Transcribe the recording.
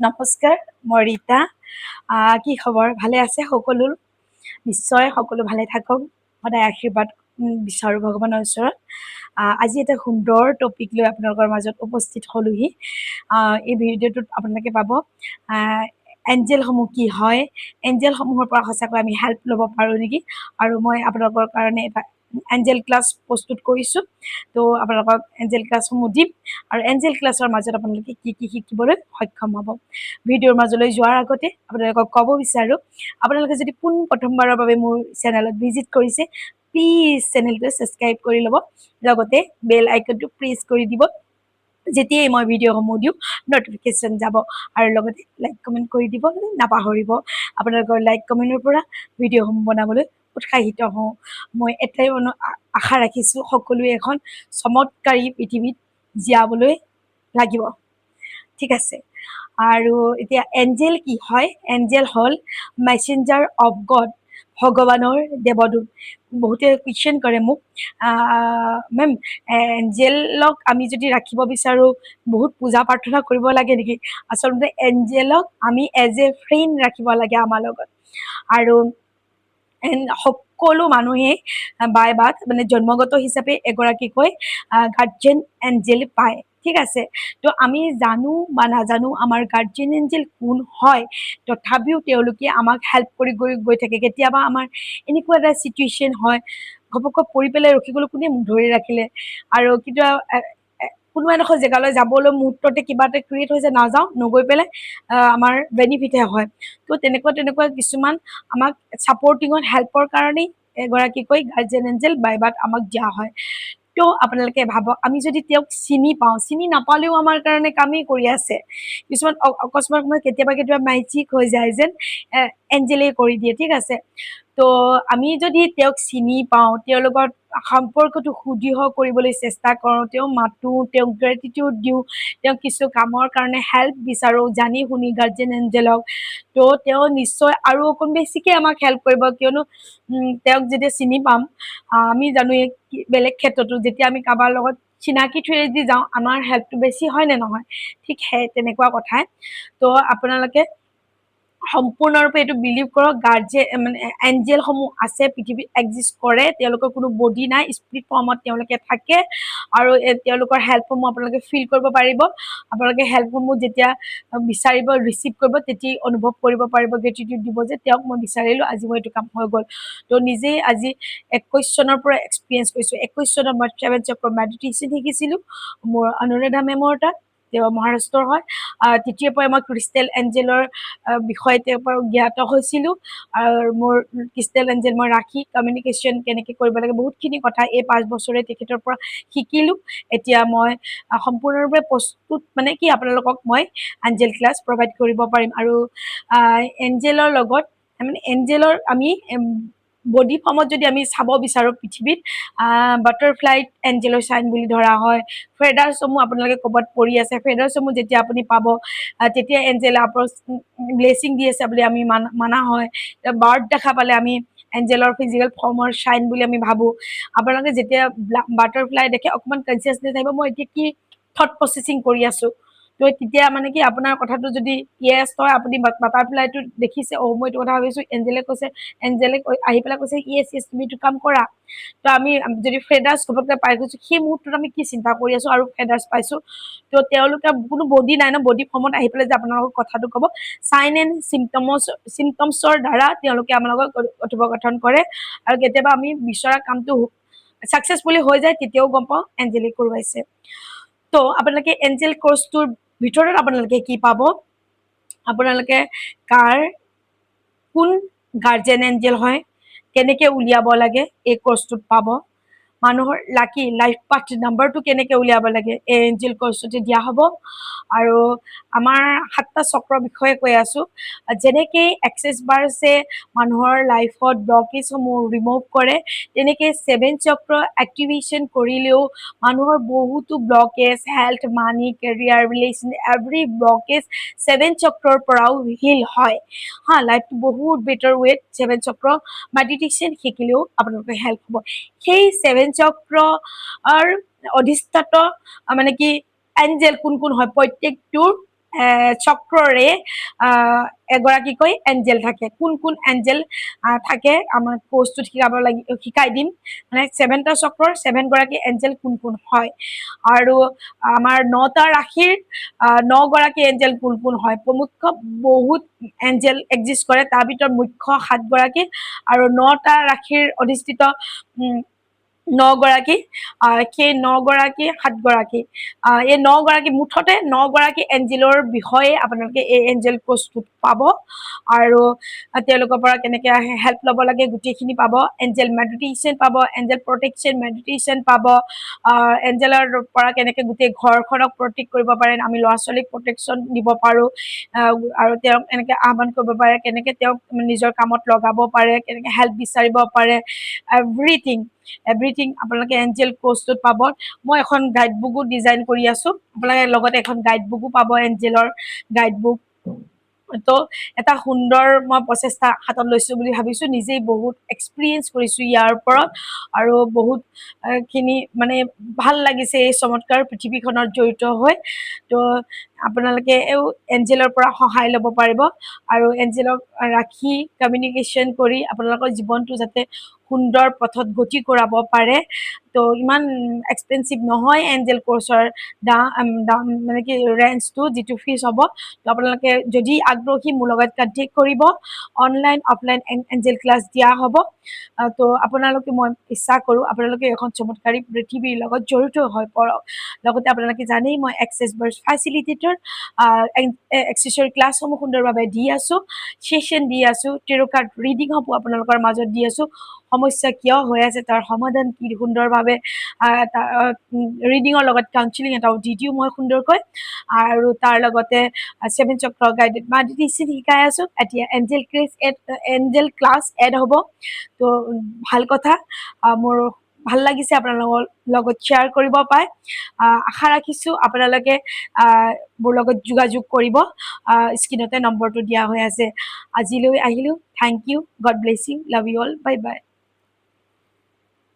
নমস্কাৰ মই ৰীতা। কি খবৰ? ভালে আছে সকলো? নিশ্চয় সকলো ভালে থাকক। সদায় আশীৰ্বাদ বিচাৰোঁ ভগৱানৰ ওচৰত। আজি এটা সুন্দৰ টপিক লৈ আপোনালোকৰ মাজত উপস্থিত হ'লোহি। এই ভিডিঅ'টোত আপোনালোকে পাব এঞ্জেলসমূহ কি হয়? এঞ্জেলসমূহৰ পৰা সঁচাকৈ আমি হেল্প ল'ব পাৰোঁ নেকি? আৰু মই আপোনালোকৰ কাৰণে এটা এঞ্জেল ক্লাছ প্ৰস্তুত কৰিছোঁ। ত' আপোনালোকক এঞ্জেল ক্লাছসমূহ দিম আৰু এঞ্জেল ক্লাছৰ মাজত আপোনালোকে কি কি শিকিবলৈ সক্ষম হ'ব। ভিডিঅ'ৰ মাজলৈ যোৱাৰ আগতে আপোনালোকক ক'ব বিচাৰোঁ, আপোনালোকে যদি পোন প্ৰথমবাৰৰ বাবে মোৰ চেনেলত ভিজিট কৰিছে প্লিজ চেনেলটো ছাবস্ক্ৰাইব কৰি ল'ব, লগতে বেল আইকনটো প্ৰেছ কৰি দিব, যেতিয়াই মই ভিডিঅ'সমূহ দিওঁ নটিফিকেশ্যন যাব আৰু লগতে লাইক কমেণ্ট কৰি দিব, নাপাহৰিব। আপোনালোকৰ লাইক কমেণ্টৰ পৰা ভিডিঅ'সমূহ বনাবলৈ উৎসাহিত হওঁ। মই এটাই আশা ৰাখিছোঁ সকলোৱে এখন চমৎকাৰী পৃথিৱীত জীয়াবলৈ লাগিব। ঠিক আছে। আৰু এতিয়া এঞ্জেল কি হয়? এঞ্জেল হ'ল মেছেঞ্জাৰ অফ গড ভগৱানৰ দেৱদূত। বহুতে কুৱেশ্যন কৰে মোক মেম এঞ্জেলক আমি যদি ৰাখিব বিচাৰোঁ, বহুত পূজা প্ৰাৰ্থনা কৰিব লাগে নেকি? আচলতে এঞ্জেলক আমি এজ এ ফ্ৰেণ্ড ৰাখিব লাগে আমাৰ লগত। আৰু এন- সকলো মানুহে বাই বাক মানে জন্মগত হিচাপে এগৰাকীকৈ গাৰ্জেন এঞ্জেল পায়। ঠিক আছে? তো আমি জানো বা নাজানো আমাৰ গাৰ্জেন এঞ্জেল কোন হয়, তথাপিও তেওঁলোকে আমাক হেল্প কৰি গৈ গৈ থাকে। কেতিয়াবা আমাৰ এনেকুৱা এটা চিটুৱেশ্যন হয়, ঘপককৈ পৰি পেলাই ৰখি গ'লো কোনে মোক ধৰি ৰাখিলে? আৰু এ- কোনোবা এডোখৰ জেগালৈ যাবলৈ মুহূৰ্ততে কিবা এটা ক্ৰিয়েট হৈছে নাযাওঁ নগৈ পেলাই আমাৰ বেনিফিটহে হয়। তো তেনেকুৱা তেনেকুৱা কিছুমান আমাক ছাপৰ্টিঙত হেল্পৰ কাৰণেই এগৰাকীকৈ গাৰ্জেন এঞ্জেল বাইবাক আমাক দিয়া হয়। তো আপোনালোকে ভাবক আমি যদি তেওঁক চিনি পাওঁ চিনি নাপালেও আমাৰ কাৰণে কামেই কৰি আছে। কিছুমান অকস্মাত কেতিয়াবা কেতিয়াবা মেজিক হৈ যায় যেন এ, এঞ্জেলেই কৰি দিয়ে ঠিক আছে? তো আমি যদি তেওঁক চিনি পাওঁ তেওঁৰ লগত সম্পৰ্কটো সুদৃঢ় কৰিবলৈ চেষ্টা কৰোঁ তেওঁ মাতোঁ তেওঁক গ্ৰেটিটিউড দিওঁ তেওঁক কিছু কামৰ কাৰণে হেল্প বিচাৰোঁ জানি শুনি গাৰ্জেন এঞ্জেলক তো তেওঁ নিশ্চয় আৰু অকণ বেছিকে আমাক হেল্প কৰিব কিয়নো তেওঁক যেতিয়া চিনি পাম আমি জানোৱেই কি- বেলেগ ক্ষেত্ৰতো যেতিয়া আমি কাৰোবাৰ লগত চিনাকি থ্ৰুৱেদি যাওঁ আমাৰ হেল্পটো বেছি হয় নে নহয়? ঠিক সেই তেনেকুৱা কথাই। তো আপোনালোকে সম্পূৰ্ণৰূপে এইটো বিলিভ কৰক গাৰ্জে মানে এঞ্জেলসমূহ আছে, পৃথিৱীত একজিষ্ট কৰে, তেওঁলোকৰ কোনো বডি নাই স্পিৰিট ফৰ্মত তেওঁলোকে থাকে আৰু তেওঁলোকৰ হেল্পসমূহ আপোনালোকে ফিল কৰিব পাৰিব। আপোনালোকে হেল্পসমূহ যেতিয়া বিচাৰিব ৰিচিভ কৰিব তেতিয়াই অনুভৱ কৰিব পাৰিব গ্ৰেটিটিউড দিব যে তেওঁক মই বিচাৰিলোঁ, আজি মই এইটো কাম হৈ গ'ল। তো নিজেই আজি একৈছ চনৰ পৰা এক্সপিৰিয়েঞ্চ কৰিছোঁ। একৈছ চনত মই ট্ৰেভেল চক্ৰ মেডিটেশ্যন শিকিছিলোঁ, মোৰ অনুৰাধা মেমৰ তাত। মহাৰাষ্ট্ৰৰ হয়। তেতিয়াৰ পৰাই মই ক্ৰিষ্টেল এঞ্জেলৰ বিষয়ে তেওঁৰ পৰা জ্ঞাত হৈছিলোঁ। আৰু মোৰ ক্ৰিষ্টেল এঞ্জেল মই ৰাখি কমিউনিকেশ্যন কেনেকৈ কৰিব লাগে বহুতখিনি কথা এই পাঁচ বছৰে তেখেতৰ পৰা শিকিলোঁ। এতিয়া মই সম্পূৰ্ণৰূপে প্ৰস্তুত মানে কি আপোনালোকক মই এঞ্জেল ক্লাছ প্ৰভাইড কৰিব পাৰিম। আৰু এঞ্জেলৰ লগত মানে এঞ্জেলৰ আমি বডি ফৰ্মত যদি আমি চাব বিচাৰোঁ পৃথিৱীত বাটাৰফ্লাইত এঞ্জেলৰ চাইন বুলি ধৰা হয় ফেডাৰ্ছসমূহ আপোনালোকে ক'ৰবাত পৰি আছে ফেডাৰ্ছসমূহ যেতিয়া আপুনি পাব তেতিয়া এঞ্জেল আপৰচ ব্লেছিং দি আছে বুলি আমি মান, মানা হয় বাৰ্ড দেখা পালে আমি এঞ্জেলৰ ফিজিকেল ফৰ্মৰ চাইন বুলি আমি ভাবোঁ। আপোনালোকে যেতিয়া বাটাৰফ্লাই দেখে, অকণমান কনচিয়াছনেছ আহিব, মই এতিয়া কি থট প্ৰচেছিং কৰি আছোঁ? তো তেতিয়া মানে কি আপোনাৰ কথাটো যদি য়েছ হয়, আপুনি বাটাৰফ্লাইটো দেখিছে, অ' মই এইটো কথা ভাবিছোঁ এঞ্জেলে কৈছে এঞ্জেলে আহি পেলাই কৈছে য়েছ য়েছ তুমি এইটো কাম কৰা। তো আমি যদি ফেডাৰ্ছ ঘপককৈ পাই গৈছোঁ, সেই মুহূৰ্তত আমি কি চিন্তা কৰি আছোঁ আৰু ফেডাৰ্ছ পাইছোঁ? তো তেওঁলোকে কোনো বডি নাই ন বডি ফৰ্মত আহি পেলাই যে আপোনালোকক কথাটো ক'ব চাইন এণ্ড চিমটমছ চিমটমছৰ দ্বাৰা তেওঁলোকে আপোনালোকক কথোপকথন কৰে আৰু কেতিয়াবা আমি বিচৰা কামটো ছাকচেছফুলি হৈ যায়, তেতিয়াও গম পাওঁ এঞ্জেলিক কৰোৱাইছে। তো আপোনালোকে এঞ্জেল কৰ্চটোৰ ভিতৰত আপোনালোকে কি পাব? আপোনালোকে কাৰ, কোন গাৰ্জেন এঞ্জেল হয়? কেনেকৈ উলিয়াব লাগে? এই কৰ্চটোত পাব। মানুহৰ লাকি লাইফ পাথ নাম্বাৰটো কেনেকে উলিয়াব লাগে, এই এঞ্জেল কৰ্চটোতে দিয়া হ'ব। আৰু আমাৰ সাতটা চক্ৰৰ বিষয়ে কৈ আছোঁ। যেনেকে এক্সেছ বাৰ্ছে মানুহৰ লাইফত ব্লকেজসমূহ ৰিমুভ কৰে, তেনেকে ছেভেন চক্ৰ এক্টিভেশ্যন কৰিলেও মানুহৰ বহুতো blockage health money career relation every blockage seven চক্ৰৰ পৰাও হিল হয়। হা লাইফটো বহুত বেটাৰ ৱেত ছেভেন চক্ৰ মেডিটেশ্যন শিকিলেও আপোনালোকৰ হেল্প হ'ব। সেই ছেভেন চক্ৰৰ অধিষ্ঠাত মানে কি এঞ্জেল কোন কোন হয় প্ৰত্যেকটোৰ চক্ৰৰে এগৰাকীকৈ এঞ্জেল থাকে। কোন কোন এঞ্জেল থাকে আমাৰ কোৰ্চটোত শিকাব লাগি শিকাই দিম। মানে ছেভেনটা চক্ৰৰ ছেভেন গৰাকী এঞ্জেল কোন কোন হয়। আৰু আমাৰ নটা ৰাশিৰ আহ, ন গৰাকী এঞ্জেল কোন কোন হয়। প্ৰমুখ্য বহুত এঞ্জেল এক্সিষ্ট কৰে। তাৰ ভিতৰত মুখ্য সাত গৰাকী আৰু নটা ৰাশিৰ অধিষ্ঠিত নগৰাকী সেই নগৰাকী সাতগৰাকী এই নগৰাকী মুঠতে নগৰাকী এঞ্জেলৰ বিষয়ে আপোনালোকে এই এঞ্জেল কোৰ্চটোত পাব। আৰু তেওঁলোকৰ পৰা কেনেকে হেল্প ল'ব লাগে গোটেইখিনি পাব। এঞ্জেল মেডিটেশ্যন পাব এঞ্জেল প্ৰটেকশ্যন মেডিটেশ্যন পাব। এঞ্জেলৰ পৰা কেনেকে গোটেই ঘৰখনক প্ৰটেক্ট কৰিব পাৰে আমি ল'ৰা ছোৱালীক প্ৰটেকশ্যন দিব পাৰো। আৰু তেওঁক এনেকে আহ্বান কৰিব পাৰে কেনেকে তেওঁক নিজৰ কামত লগাব পাৰে কেনেকে হেল্প বিচাৰিব পাৰে। এভৰিথিং এভৰিথিং আপোনালোকে এঞ্জেল কোৰ্চটোত পাব। মই এখন গাইড বুকো ডিজাইন কৰি আছো। আপোনালোকে লগতে এখন গাইড বুকো পাব এঞ্জেলৰ গাইড বুক ত' এটা সুন্দৰ মই প্ৰচেষ্টা হাতত লৈছো বুলি ভাবিছো। নিজেই বহুত এক্সপিৰিয়েঞ্চ কৰিছো ইয়াৰ ওপৰত আৰু বহুত আহ, খিনি মানে ভাল লাগিছে এই চমৎকাৰ পৃথিৱীখনত জড়িত হৈ। ত' আপোনালোকে এঞ্জেলৰ পৰা সহায় ল'ব পাৰিব। আৰু এঞ্জেলক ৰাখি কমিউনিকেশ্যন কৰি আপোনালোকৰ জীৱনটো যাতে সুন্দৰ পথত গতি কৰাব পাৰে। ত' ইমান এক্সপেঞ্চিভ নহয় এঞ্জেল কোৰ্চৰ দাম দাম মানে কি ৰেঞ্জটো যিটো ফিজ হ'ব। ত' আপোনালোকে যদি আগ্ৰহী মোৰ লগত কণ্টেক্ট কৰিব। অনলাইন অফলাইন এঞ্জেল ক্লাছ দিয়া হ'ব। ত' আপোনালোকে মই ইচ্ছা কৰোঁ আপোনালোকে এখন চমৎকাৰী পৃথিৱীৰ লগত জড়িত হৈ পৰক। লগতে আপোনালোকে জানেই মই এক্সেছ বাৰ্চ ফেচিলিটেটৰ এক্সেছৰ ক্লাছসমূহ সুন্দৰভাৱে দি আছোঁ। ছেশ্যন দি আছোঁ। টেৰ কাৰ্ড ৰিডিং হ'ব আপোনালোকৰ মাজত দি আছোঁ। সমস্যা কিয় হৈ আছে, তাৰ সমাধান কি সুন্দৰভাৱে ৰিডিঙৰ লগত কাউন্সিলিং এটাও দি দিওঁ মই সুন্দৰকৈ। আৰু তাৰ লগতে ছেভেন চক্ৰ গাইডেড মেডিটেশ্যন শিকাই আছোঁ। এতিয়া angel class add angel class add হ'ব। ত' ভালো কথা। মোৰ ভালো লাগিছে আপোনালোকৰ লগত শ্বেয়াৰ কৰিব পাই। আশা ৰাখিছোঁ আপোনালোকে মোৰ লগত যোগাযোগ কৰিব। স্ক্ৰীণতে নম্বৰটো দিয়া হৈ আছে। আজিলৈ আহিলোঁ। Thank you God bless you love you all bye bye